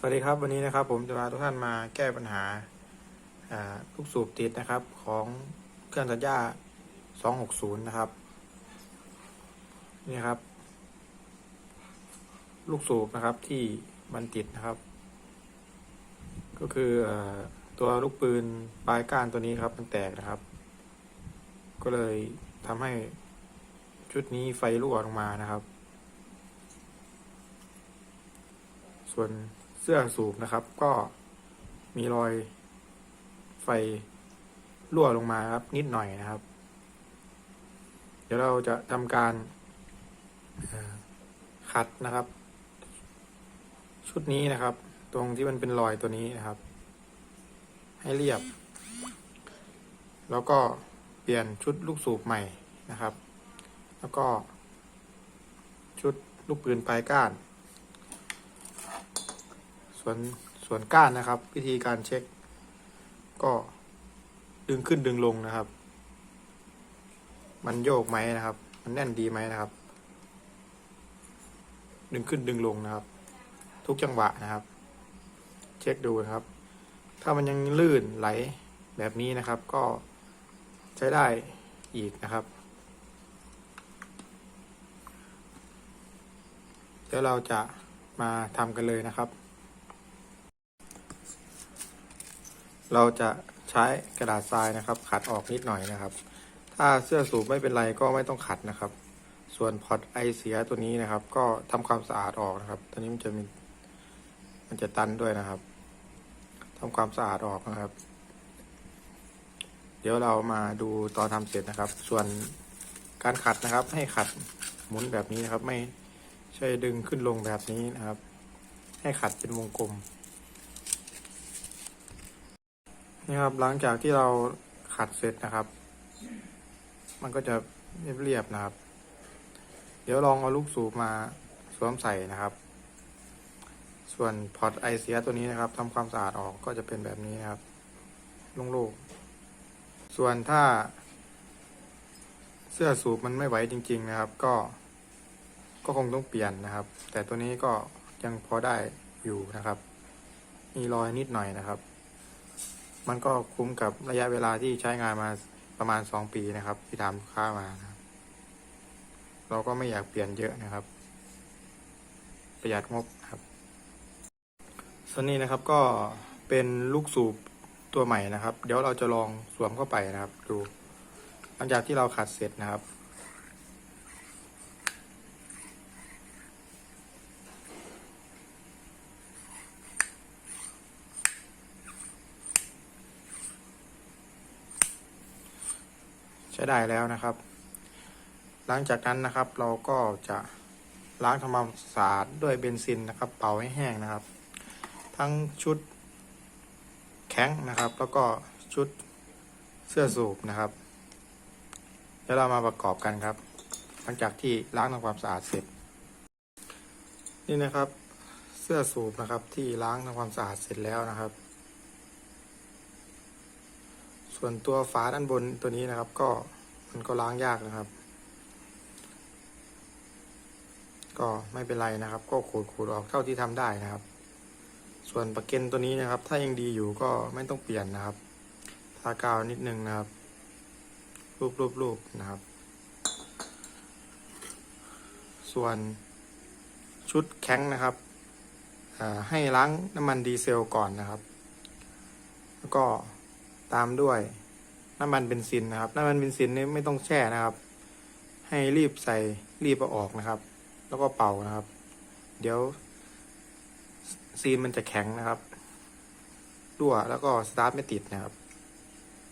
สวัสดีครับวันนี้นะครับผมจะพาทุกท่านมาแก้ปัญหาลูกสูบติดนะครับของเครื่องตัดหญ้า 260 นะครับ นี่ครับ ลูกสูบนะครับที่มันติดนะครับ ก็คืออตัวลูกปืนปลายก้านตัวนี้ครับมันแตกนะครับ ก็เลยทำให้ชุดนี้ไฟรั่วลงมานะครับ ส่วน เสื้อสูบนะครับ ก็มีรอยไฟรั่วลงมาครับ นิดหน่อยนะครับ เดี๋ยวเราจะทำการขัดนะครับ ชุดนี้นะครับ ตรงที่มันเป็นรอยตัวนี้นะครับ ให้เรียบ แล้วก็เปลี่ยนชุดลูกสูบใหม่นะครับ แล้วก็ชุดลูกปืนปลายก้าน วนส่วนก้านนะครับ วิธีการเช็ค ก็ดึงขึ้นดึงลงนะครับ มันโยกไหมนะครับ มันแน่นดีไหมนะครับ ดึงขึ้นดึงลงนะครับ ทุกจังหวะนะครับ เช็คดูนะครับ ถ้ามันยังลื่นไหลแบบนี้นะครับ ก็ใช้ได้อีกนะครับ เดี๋ยวเราจะมาทำกันเลยนะครับ เราจะใช้กระดาษทรายนะครับ ขัดออกนิดหน่อยนะครับ ถ้าเสื้อสูบไม่เป็นไรก็ไม่ต้องขัดนะครับ ส่วนพอตไอเสียตัวนี้นะครับ ก็ทำความสะอาดออกนะครับ ตัวนี้มันจะมีมันจะตันด้วยนะครับทำความสะอาดออกนะครับ เดี๋ยวเรามาดูตอนทำเสร็จนะครับ ส่วนการขัดนะครับ ให้ขัดหมุนแบบนี้นะครับ ไม่ใช่ดึงขึ้นลงแบบนี้นะครับ ให้ขัดเป็นวงกลม นี่ครับหลังจากที่เราขัดเสร็จนะครับ มันก็จะเรียบๆนะครับ เดี๋ยวลองเอาลูกสูบมาสวมใส่นะครับ ส่วนพอร์ตไอเสียตัวนี้นะครับทำความสะอาดออกก็จะเป็นแบบนี้นะครับโล่งๆส่วนถ้า เสื้อสูบมันไม่ไหวจริง ๆนะครับ ก็ก็คงต้องเปลี่ยนนะครับ แต่ตัวนี้ก็ยังพอได้อยู่นะครับ มีรอยนิดหน่อยนะครับ มันก็คุ้มกับระยะเวลาที่ใช้งานมาประมาณสองปีนะครับ ที่ทำลูกค้ามานะเราก็ไม่อยากเปลี่ยนเยอะนะครับ ประหยัดงบครับส่วนนี้นะครับก็เป็นลูกสูบตัวใหม่นะครับ เดี๋ยวเราจะลองสวมเข้าไปนะครับ ดู หลังจากที่เราขัดเสร็จนะครับ ช้ได้แล้วนะครับ หลังจากนั้นนะครับเราก็จะล้างทำความสะอาดด้วยเบนซินนะครับ เป่าให้แห้งนะครับ ทั้งชุดแข็งนะครับ แล้วก็ชุดเสื้อสูบนะครับเดี๋ยวเรามาประกอบกันครับ หลังจากที่ล้างทำความสะอาดเสร็จ นี่นะครับ เสื้อสูบนะครับที่ล้างทำความสะอาดเสร็จแล้วนะครับ ส่วนตัวฝาด้านบนตัวนี้นะครับ ก็มันก็ล้างยากนะครับ ก็ไม่เป็นไรนะครับ ก็ขูดขูดออกเท่าที่ทำได้นะครับ ส่วนประเก็นตัวนี้นะครับ ถ้ายังดีอยู่ก็ไม่ต้องเปลี่ยนนะครับทากาวนิดนึงนะครับ รูปรูปรูปนะครับ ส่วนชุดแข้งนะครับให้ล้างน้ำมันดีเซลก่อนนะครับ แล้วก็ ตามด้วยน้ำมันเบนซินนะครับ น้ำมันเบนซินนี่ไม่ต้องแช่นะครับ ให้รีบใส่รีบเอาออกนะครับ แล้วก็เป่านะครับ เดี๋ยวซีนมันจะแข็งนะครับรั่วแล้วก็สตาร์ทไม่ติดนะครับ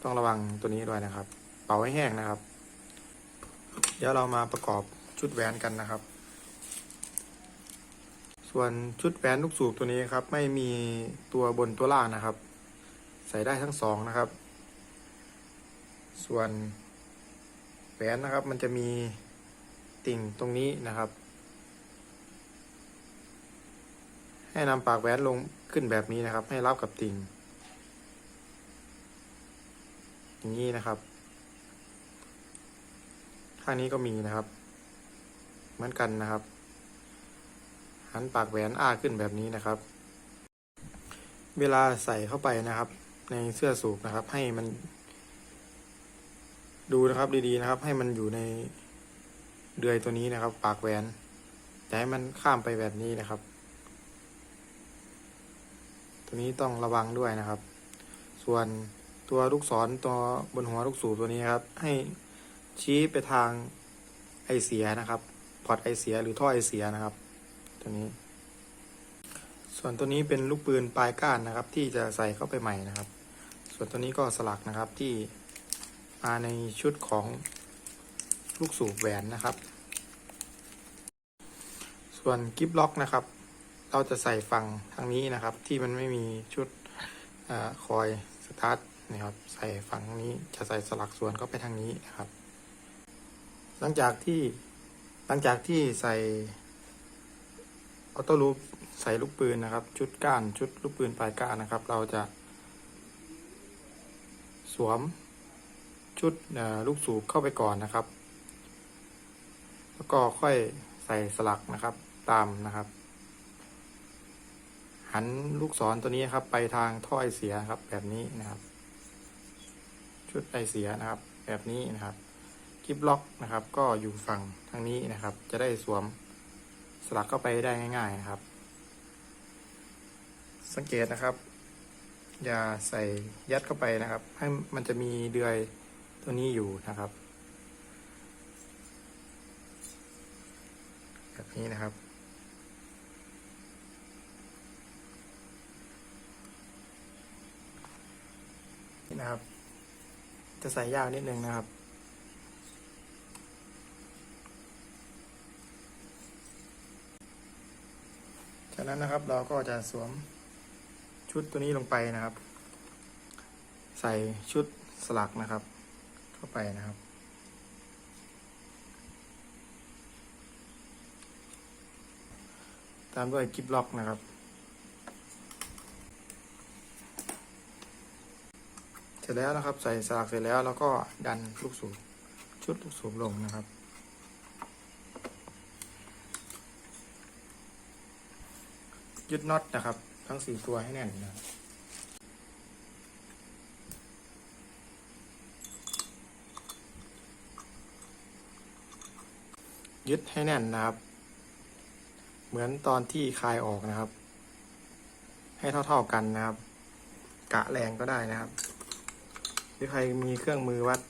ต้องระวังตัวนี้ด้วยนะครับ เป่าให้แห้งนะครับ เดี๋ยวเรามาประกอบชุดแหวนกันนะครับ ส่วนชุดแหวนลูกสูบตัวนี้ครับ ไม่มีตัวบนตัวล่างนะครับ ส่ได้ทั้งสองนะครับ ส่วนแหวนนะครับมันจะมีติ่งตรงนี้นะครับ ให้นำปากแหวนลงขึ้นแบบนี้นะครับ ให้รับกับติ่งอย่างนี้นะครับข้างนี้ก็มีนะครับ เหมือนกันนะครับ หันปากแหวนอ้าขึ้นแบบนี้นะครับ เวลาใส่เข้าไปนะครับ ในเสื้อสูบนะครับ ให้มัน ดูนะครับดีๆนะครับ ให้มันอยู่ในเดือยตัวนี้นะครับ ปากแหวนอย่าให้มันข้ามไปแบบนี้นะครับ ตัวนี้ต้องระวังด้วยนะครับ ส่วนตัวลูกศรตัวบนหัวลูกสูบตัวนี้ครับ ให้ชี้ไปทางไอเสียนะครับ พอร์ตไอเสียหรือท่อไอเสียนะครับ ตัวนี้ ส่วนตัวนี้เป็นลูกปืนปลายก้านนะครับ ที่จะใส่เข้าไปใหม่นะครับ ส่วนตัวนี้ก็สลักนะครับที่มาในชุดของลูกสูบแหวนนะครับ ส่วนกิฟล็อกนะครับ เราจะใส่ฝั่งทางนี้นะครับ ที่มันไม่มีชุดอคอยสตาร์ทนะครับใส่ฝั่งนี้จะใส่สลักส่วนเข้าไปทางนี้นะครับ หลังจากที่หลังจากที่ใส่ออโต้ลูปใส่ลูกปืนนะครับ ชุดก้านชุดลูกปืนปลายก้านนะครับ เราจะ สวมชุดลูกสูบเข้าไปก่อนนะครับ แล้วก็ค่อยใส่สลักนะครับตามนะครับ หันลูกศรตัวนี้ครับ ไปทางท่อไอเสียครับ แบบนี้นะครับ ชุดไอเสียนะครับ แบบนี้นะครับกิบล็อกนะครับ ก็อยู่ฝั่งทางนี้นะครับ จะได้สวมสลักเข้าไปได้ง่าย ๆ นะครับ สังเกตนะครับ อย่าใส่ยัดเข้าไปนะครับ ให้มันจะมีเดือยตัวนี้อยู่นะครับ แบบนี้นะครับ นี่นะครับ จะใส่ยากนิดนึงนะครับจากนั้นนะครับเราก็จะสวม ชุดตัวนี้ลงไปนะครับ ใส่ชุดสลักนะครับ เข้าไปนะครับ ตามด้วยกิบล็อกนะครับ เสร็จแล้วนะครับ ใส่สลักเสร็จแล้วแล้วก็ดันลูกสูบชุดลูกสูบลงนะครับยึดน็อตนะครับ ทั้งสี่ตัวให้แน่นนะยึดให้แน่นนะครับ เหมือนตอนที่คลายออกนะครับ ให้เท่าๆกันนะครับ กะแรงก็ได้นะครับ หรือใครมีเครื่องมือวัด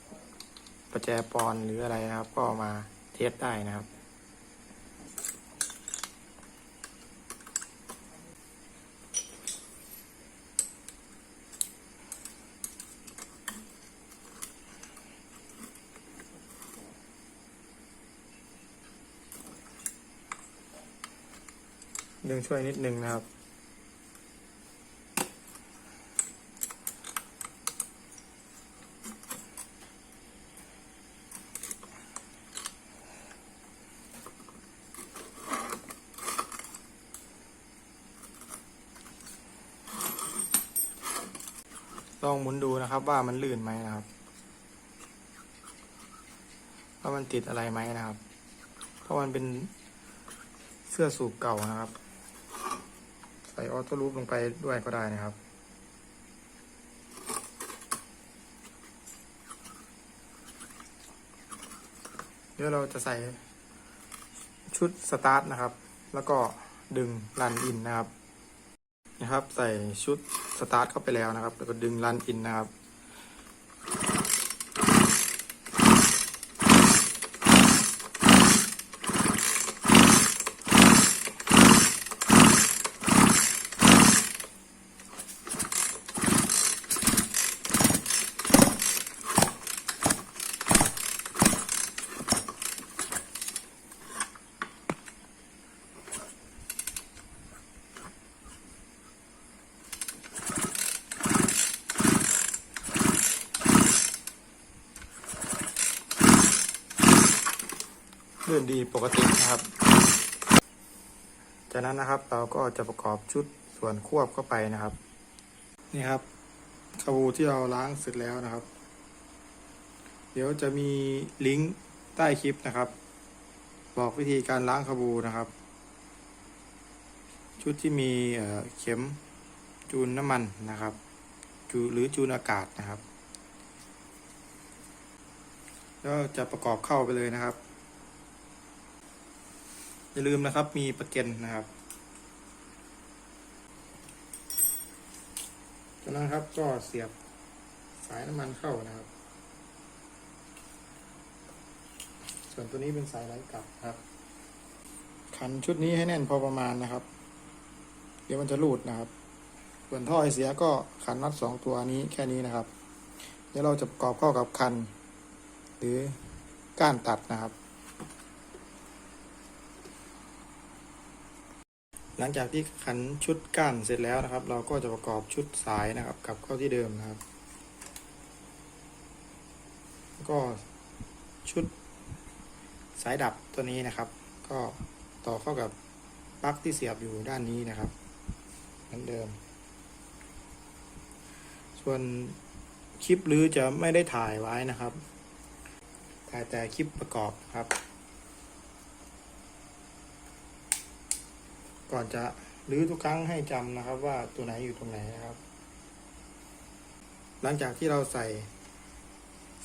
ประแจปอนหรืออะไรนะครับ ก็มาเทสได้นะครับ ดึงช่วยนิดนึงนะครับ ลองหมุนดูนะครับว่ามันลื่นไหมนะครับว่ามันติดอะไรไหมนะครับ เพราะมันเป็นเสื้อสูบเก่านะครับ ส่ออโต้ลูปลงไปด้วยก็ได้นะครับ เดี๋ยวเราจะใส่ชุดสตาร์ทนะครับ แล้วก็ดึงรันอินนะครับ นะครับ ใส่ชุดสตาร์ทเข้าไปแล้วนะครับ แล้วก็ดึงรันอินนะครับ ดีปกตินะครับ จากนั้นนะครับเราก็จะประกอบชุดส่วนควบเข้าไปนะครับ นี่ครับคาบูที่เราล้างเสร็จแล้วนะครับ เดี๋ยวจะมีลิงก์ใต้คลิปนะครับ บอกวิธีการล้างคาบูนะครับ ชุดที่มีเเข็มจูนน้ำมันนะครับจูหรือจูนอากาศนะครับ แล้วจะประกอบเข้าไปเลยนะครับ อย่าลืมนะครับมีประเก็นนะครับจากนั้นครับก็เสียบสายน้ำมันเข้านะครับ ส่วนตัวนี้เป็นสายไร้กลับครับ ขันชุดนี้ให้แน่นพอประมาณนะครับ เดี๋ยวมันจะรูดนะครับ ส่วนท่อไอเสียก็ขันน็อตสองตัวนี้แค่นี้นะครับ เดี๋ยวเราจะประกอบเข้ากับคัน หรือก้านตัดนะครับ หลังจากที่ขันชุดก้านเสร็จแล้วนะครับ เราก็จะประกอบชุดสายนะครับ กับเข้าที่เดิมนะครับ ก็ชุดสายดับตัวนี้นะครับ ก็ต่อเข้ากับปลั๊กที่เสียบอยู่ด้านนี้นะครับเหมือนเดิม ส่วนคลิปหรือจะไม่ได้ถ่ายไว้นะครับถ่ายแต่คลิปประกอบครับ ก่อนจะรื้อทุกครั้งให้จำนะครับ ว่าตัวไหนอยู่ตรงไหนนะครับ หลังจากที่เราใส่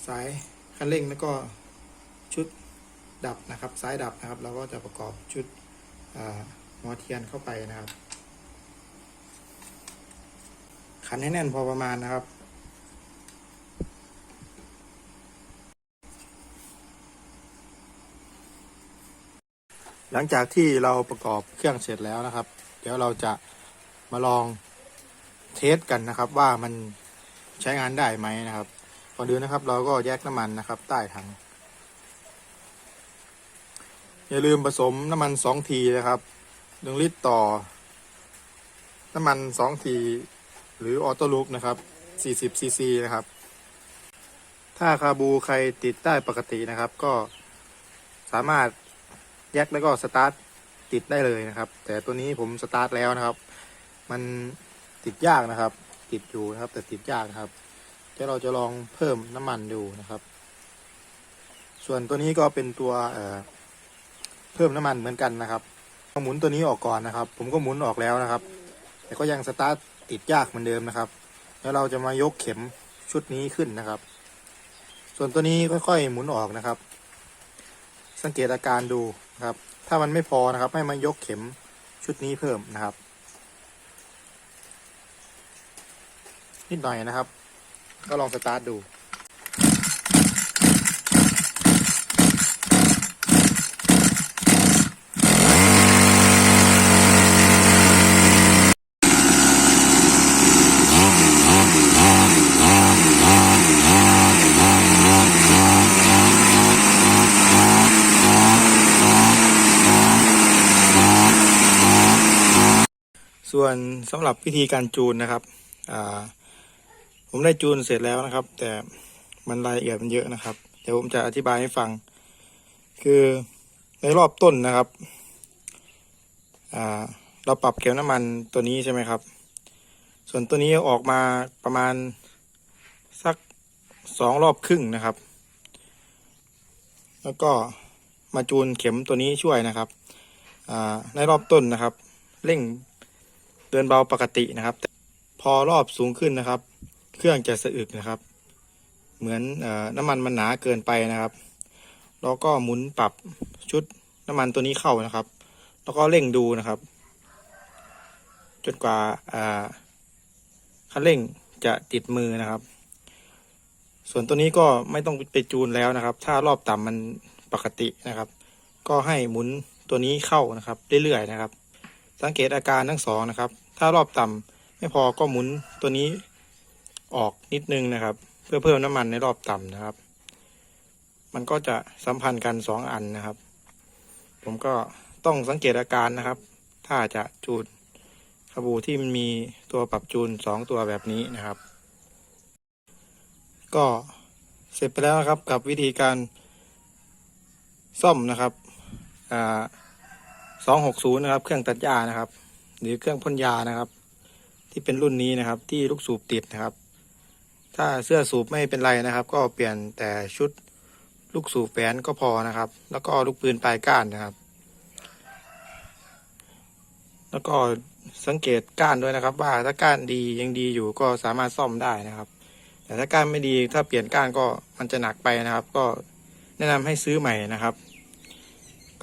สายคันเร่งแล้วก็ชุดดับนะครับ สายดับนะครับ เราก็จะประกอบชุดอ่าหัวเทียนเข้าไปนะครับ ขันให้แน่นพอประมาณนะครับ หลังจากที่เราประกอบเครื่องเสร็จแล้วนะครับ เดี๋ยวเราจะมาลองเทสกันนะครับ ว่ามันใช้งานได้ไหมนะครับก่อนอื่นนะครับ เราก็แยกน้ำมันนะครับ ใต้ถังอย่าลืมผสมน้ำมันสองทีนะครับหนึ่งลิตรต่อ น้ำมันสองที หรือออโต้ลูปนะครับ40ซีซีนะครับ ถ้าคาบูใครติดได้ปกตินะครับ ก็สามารถ แยกแล้วก็สตาร์ทติดได้เลยนะครับ แต่ตัวนี้ผมสตาร์ทแล้วนะครับ มันติดยากนะครับ ติดอยู่นะครับ แต่ติดยากนะครับเดี๋ยวเราจะลองเพิ่มน้ำมันดูนะครับ ส่วนตัวนี้ก็เป็นตัวเเพิ่มน้ำมันเหมือนกันนะครับต้องหมุนตัวนี้ออกก่อนนะครับ ผมก็หมุนออกแล้วนะครับ แต่ก็ยังสตาร์ทติดยากเหมือนเดิมนะครับ แล้วเราจะมายกเข็มชุดนี้ขึ้นนะครับ ส่วนตัวนี้ค่อยๆหมุนออกนะครับ สังเกตอาการดูนะครับ ถ้ามันไม่พอนะครับ ให้มายกเข็มชุดนี้เพิ่มนะครับ นิดหน่อยนะครับ ก็ลองสตาร์ทดู ส่วนสำหรับวิธีการจูนนะครับผมได้จูนเสร็จแล้วนะครับ แต่มันรายละเอียดมันเยอะนะครับ เดี๋ยวผมจะอธิบายให้ฟัง คือในรอบต้นนะครับเราปรับเกลียวน้ำมันตัวนี้ใช่ไหมครับ ส่วนตัวนี้ออกมาประมาณสักสองรอบครึ่งนะครับ แล้วก็มาจูนเข็มตัวนี้ช่วยนะครับในรอบต้นนะครับ เร่ง เดินเบาปกตินะครับ พอรอบสูงขึ้นนะครับ เครื่องจะสะอึกนะครับ เหมือนอน้ำมันมันหนาเกินไปนะครับแล้วก็หมุนปรับชุดน้ำมันตัวนี้เข้านะครับ แล้วก็เร่งดูนะครับ จนกว่าอ่าคันเร่งจะติดมือนะครับ ส่วนตัวนี้ก็ไม่ต้องไปจูนแล้วนะครับ ถ้ารอบต่ำมันปกตินะครับ ก็ให้หมุนตัวนี้เข้านะครับ เรื่อยๆนะครับ สังเกตอาการทั้งสองนะครับ ถ้ารอบต่ำไม่พอก็หมุนตัวนี้ออกนิดนึงนะครับ เพื่อเพิ่มน้ำมันในรอบต่ำนะครับ มันก็จะสัมพันธ์กันสองอันนะครับ ผมก็ต้องสังเกตอาการนะครับ ถ้าจะจูนคาบูที่มันมีตัวปรับจูนสองตัวแบบนี้นะครับ ก็เสร็จไปแล้วนะครับกับวิธีการซ่อมนะครับอ่าสองหกศูนย์นะครับ เครื่องตัดหญ้านะครับ หรือเครื่องพ่นยานะครับ ที่เป็นรุ่นนี้นะครับ ที่ลูกสูบติดนะครับ ถ้าเสื้อสูบไม่เป็นไรนะครับ ก็เปลี่ยนแต่ชุดลูกสูบแฝนก็พอนะครับ แล้วก็ลูกปืนปลายก้านนะครับ แล้วก็สังเกตก้านด้วยนะครับ ว่าถ้าก้านดียังดีอยู่ก็สามารถซ่อมได้นะครับ แต่ถ้าก้านไม่ดีถ้าเปลี่ยนก้านก็มันจะหนักไปนะครับ ก็แนะนำให้ซื้อใหม่นะครับ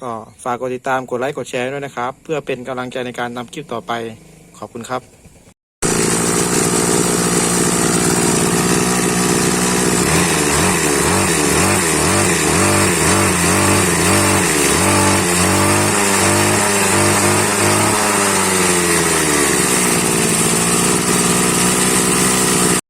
ก็ฝากกดติดตามกดไลค์กดแชร์ด้วยนะครับ เพื่อเป็นกำลังใจในการทำคลิปต่อไปขอบคุณครับ